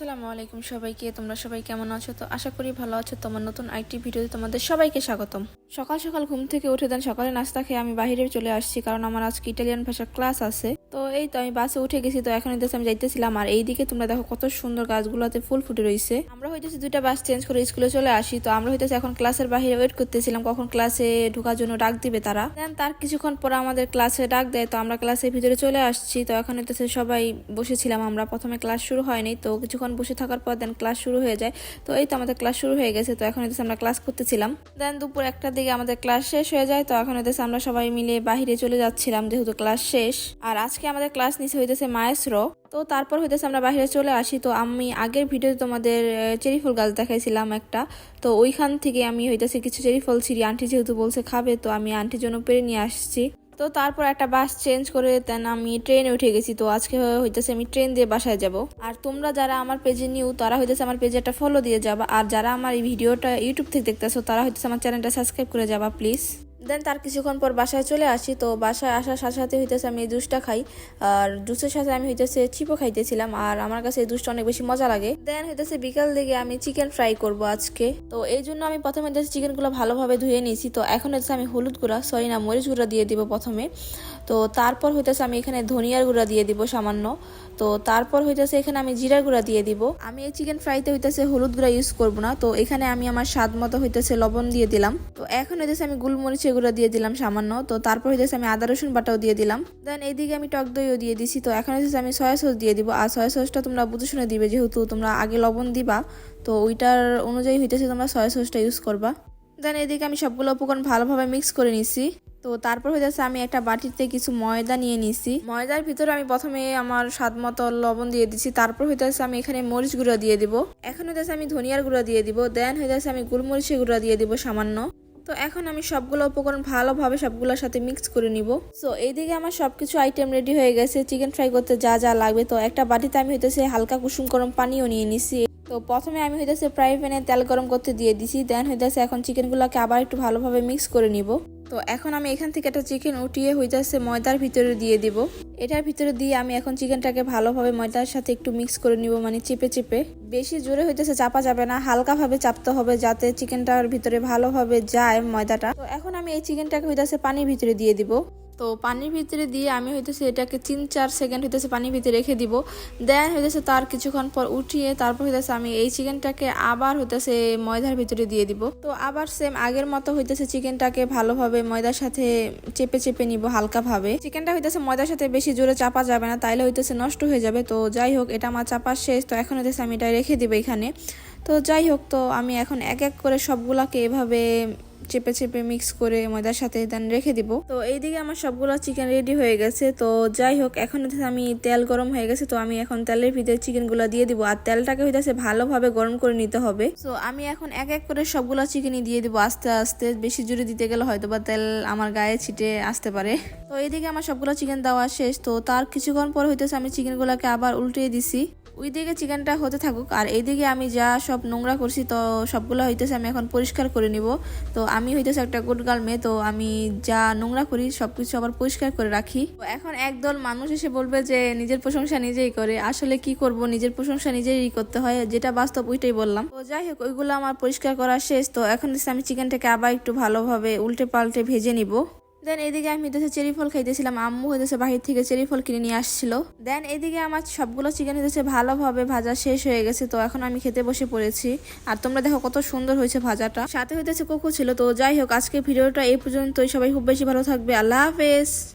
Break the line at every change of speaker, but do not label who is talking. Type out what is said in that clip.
আসসালামু আলাইকুম সবাইকে, তোমরা সবাই কেমন আছো? তো আশা করি ভালো আছো। তোমার নতুন আইটি ভিডিওতে তোমাদের সবাইকে স্বাগতম। সকাল সকাল ঘুম থেকে উঠে দেন, সকালে নাস্তা খেয়ে আমি বাইরে চলে আসছি কারণ আমার আজকে ইটালিয়ান ভাষার ক্লাস আছে। তো এই তো আমি বাসে উঠে গেছি, তো এখন হইতেছে আমি যাইতেছিলাম আর এইদিকে তোমরা দেখো কত সুন্দর গাছগুলোতে ফুল ফুটে রয়েছে আমরা হইতেছি দুইটা বাস চেঞ্জ করে স্কুলে চলে আসি, তো আমরা হইতেছে এখন ক্লাসের বাইরে ওয়েট করতেছিলাম, কখন ক্লাসে ঢোকার জন্য ডাক দিবে তারা। দেন তার কিছুক্ষণ পর আমাদের ক্লাসে ডাক দেয়, তো আমরা ক্লাসের ভিতরে চলে আসছি। তো এখন হইতেছে সবাই বসেছিলাম, আমরা প্রথমে ক্লাস শুরু হয়নি, তো কিছুক্ষণ বসে থাকার পর দেন ক্লাস শুরু হয়ে যায়। তো এই তো আমাদের ক্লাস শুরু হয়ে গেছে। তো এখন হইতেছে আমরা ক্লাস করতেছিলাম। দেন দুপুর একটার দিকে আমাদের ক্লাস শেষ হয়ে যায়। তো এখন হইতেছে আমরা সবাই মিলে বাহিরে চলে যাচ্ছিলাম যেহেতু ক্লাস শেষ। আর আজকে আমাদের ক্লাস নিচে হইতেছে মায়েসরো তো তারপর হইতেছে আমরা বাইরে চলে আসি। তো আমি আগের ভিডিওতে তোমাদের চেরি ফুল গাছ দেখাইছিলাম একটা। তো ওইখান থেকে আমি হইতেছে কিছু চেরি ফল ছিঁড়ি আন্টি যেহেতু বলছে খাবে, তো আমি আন্টির জন্য পেরে নিয়ে আসছি। তো তারপর একটা বাস চেঞ্জ করে দেন আমি ট্রেনে উঠে গেছি। তো আজকে হইতেছে আমি ট্রেন দিয়ে বাসায় যাব। আর তোমরা যারা আমার পেজে নিউ তারা হইতেছে আমার পেজে একটা ফলো দিয়ে যাবা। আর যারা আমার এই ভিডিওটা ইউটিউব থেকে দেখতেছো, তারা হইতেছে আমার চ্যানেলটা সাবস্ক্রাইব করে যাবা প্লিজ দেন তার কিছুক্ষণ পর বাসায় চলে আসি। তো বাসায় আসার সাথে সাথে হইতেছে আমি এই জুসটা খাই। আর জুসের সাথে আমি হইতেছে চিপো খাইতেছিলাম আর আমার কাছে এই জুসটা অনেক বেশি মজা লাগে। দেন হইতেছে বিকাল দিকে আমি চিকেন ফ্রাই করব আজকে। তো এই জন্য আমি প্রথমে হইতেছে চিকেনগুলো ভালোভাবে ধুয়ে নিয়েছি। তো এখন হচ্ছে আমি হলুদ গুঁড়া, সরি না, মরিচ গুঁড়া দিয়ে দিব প্রথমে। তো তারপর হইতেছে আমি এখানে ধনিয়ার গুঁড়া দিয়ে দিব সামান্য। তো তারপর হইতেছে এখানে আমি জিরার গুঁড়া দিয়ে দিব। আমি এই চিকেন ফ্রাইতে হইতেছে হলুদ গুঁড়া ইউজ করব না। তো এখানে আমি আমার স্বাদ মতো হইতেছে লবণ দিয়ে দিলাম। তো এখন হইতেছে আমি গুলমরিচের গুঁড়া দিয়ে দিলাম সামান্য। তো তারপর হইতেছে আমি আদা, রসুন বাটাও দিয়ে দিলাম। দেন এইদিকে আমি টক দইও দিয়ে দিছি। তো এখন হইতেছে আমি সয়া সস দিয়ে দিব। আর সয়া সসটা তোমরা বুঝে শুনে দিবে যেহেতু তোমরা আগে লবণ দিবা, তো ওইটার অনুযায়ী হইতেছে তোমরা সয়া সসটা ইউজ করবা। দেন এদিকে আমি সবগুলো উপকরণ ভালোভাবে মিক্স করে নিছি। তো তারপর যাচ্ছে আমি একটা বাটিতে কিছু ময়দা নিয়ে নিছি। ময়দার ভিতরে আমি প্রথমে আমার স্বাদ মতো লবণ দিয়ে দিচ্ছি তারপর যাচ্ছে আমি এখানে মরিচ গুঁড়ো দিয়ে দিব। এখন যাচ্ছে আমি ধনিয়ার গুঁড়ো দিয়ে দিব। দেন হয়ে যাচ্ছে আমি গুলমরিচের গুঁড়ো দিয়ে দিব সামান্য। তো এখন আমি সবগুলো উপকরণ ভালোভাবে সবগুলোর সাথে মিক্স করে নিব। সো এইদিকে আমার সব কিছু আইটেম রেডি হয়ে গেছে। চিকেন ফ্রাই করতে যা যা লাগবে। তো একটা বাটিতে আমি হইতেছে হালকা কুসুম গরম পানিও নিয়ে নিছি। তো প্রথমে আমি হইতেছে ফ্রাই প্যানে তেল গরম করতে দিয়ে দিছি। দেন হইতেছে এখন চিকেনগুলোকে আবার একটু ভালোভাবে মিক্স করে নিব। তো এখন আমি এখান থেকে একটা চিকেন উঠিয়ে হয়ে যাচ্ছে ময়দার ভিতরে দিয়ে দিব। এটার ভিতরে দিয়ে আমি এখন চিকেনটাকে ভালোভাবে ময়দার সাথে একটু মিক্স করে নিব মানে চেপে চেপে। বেশি জোরে হইতেছে, চাপা যাবে না, হালকাভাবে চাপতে হবে যাতে চিকেনটার ভিতরে ভালোভাবে যায় ময়দাটা। তো এখন আমি এই চিকেনটাকে হইতেছে পানির ভিতরে দিয়ে দিব। তো পানির ভিতরে দিয়ে আমি হইতেছে এটাকে তিন, চার সেকেন্ড হইতেছে পানির ভিতরে রেখে দিব। দেন হইতেছে তার কিছুক্ষণ পর উঠিয়ে তারপর হইতেছে আমি এই চিকেনটাকে আবার হইতেছে ময়দার ভিতরে দিয়ে দিব। তো আবার সেম আগের মতো হইতেছে চিকেনটাকে ভালোভাবে ময়দার সাথে চেপে চেপে নিব হালকাভাবে। চিকেনটা হইতেছে ময়দার সাথে বেশি জোরে চাপা যাবে না, তাইলে হইতেছে নষ্ট হয়ে যাবে। তো যাই হোক, এটা আমার চাপা শেষ। তো এখন হইতেছে আমি এটা রেখে দিব এখানে। তো যাই হোক, তো আমি এখন এক এক করে সবগুলাকে এভাবে চেপে চেপে মিক্স করে ময়দার সাথে দেন রেখে দিব। তো এইদিকে আমার সবগুলো চিকেন রেডি হয়ে গেছে। তো যাই হোক, এখন আমি তেল গরম হয়ে গেছে, তো আমি এখন তেলের ভিতরে চিকেনগুলো দিয়ে দিব। আর তেলটাকে হইতেছে ভালোভাবে গরম করে নিতে হবে। তো আমি এখন এক এক করে সবগুলো চিকেনই দিয়ে দিব। আস্তে আস্তে বেশি জুড়ে দিতে গেলে হয়তো বা তেল আমার গায়ে ছিটে আসতে পারে। তো এইদিকে আমার সবগুলো চিকেন দেওয়া শেষ। তো তার কিছুক্ষণ পর হইতেছে আমি চিকেনগুলোকে আবার উল্টিয়ে দিছি। ওইদিকে চিকেনটা হতে থাকুক, আর এইদিকে আমি যা সব নোংরা করছি, তো সবগুলো হইতেছে আমি এখন পরিষ্কার করে নিব। তো আমি হইতেছে একটা গুড গার্ল মেয়ে, তো আমি যা নোংরা করি সব কিছু আবার পরিষ্কার করে রাখি। এখন একদল মানুষ এসে বলবে যে, নিজের প্রশংসা নিজেই করে। আসলে কি করব? নিজের প্রশংসা নিজেই করতে হয়। যেটা বাস্তব ওইটাই বললাম। তো যাই হোক, ওইগুলো আমার পরিষ্কার করা শেষ। তো এখন আমি চিকেনটাকে আবার একটু ভালোভাবে উল্টে পাল্টে ভেজে নিব। দেন এদিকে আমি হইতেছে চেরি ফল খাইতেছিলাম। আম্মু হইতেছে বাহির থেকে চেরি ফল কিনে নিয়ে আসছিল। দেন এদিকে আমার সবগুলো চিকেন হইতেছে ভালোভাবে ভাজা শেষ হয়ে গেছে, তো এখন আমি খেতে বসে পড়েছি। আর তোমরা দেখো কত সুন্দর হয়েছে ভাজাটা। সাথে হইতেছে কোকো ছিল, তো যাই হোক আজকে ভিডিওটা এই পর্যন্তই। সবাই খুব বেশি ভালো থাকবে। আল্লাহ হাফেজ।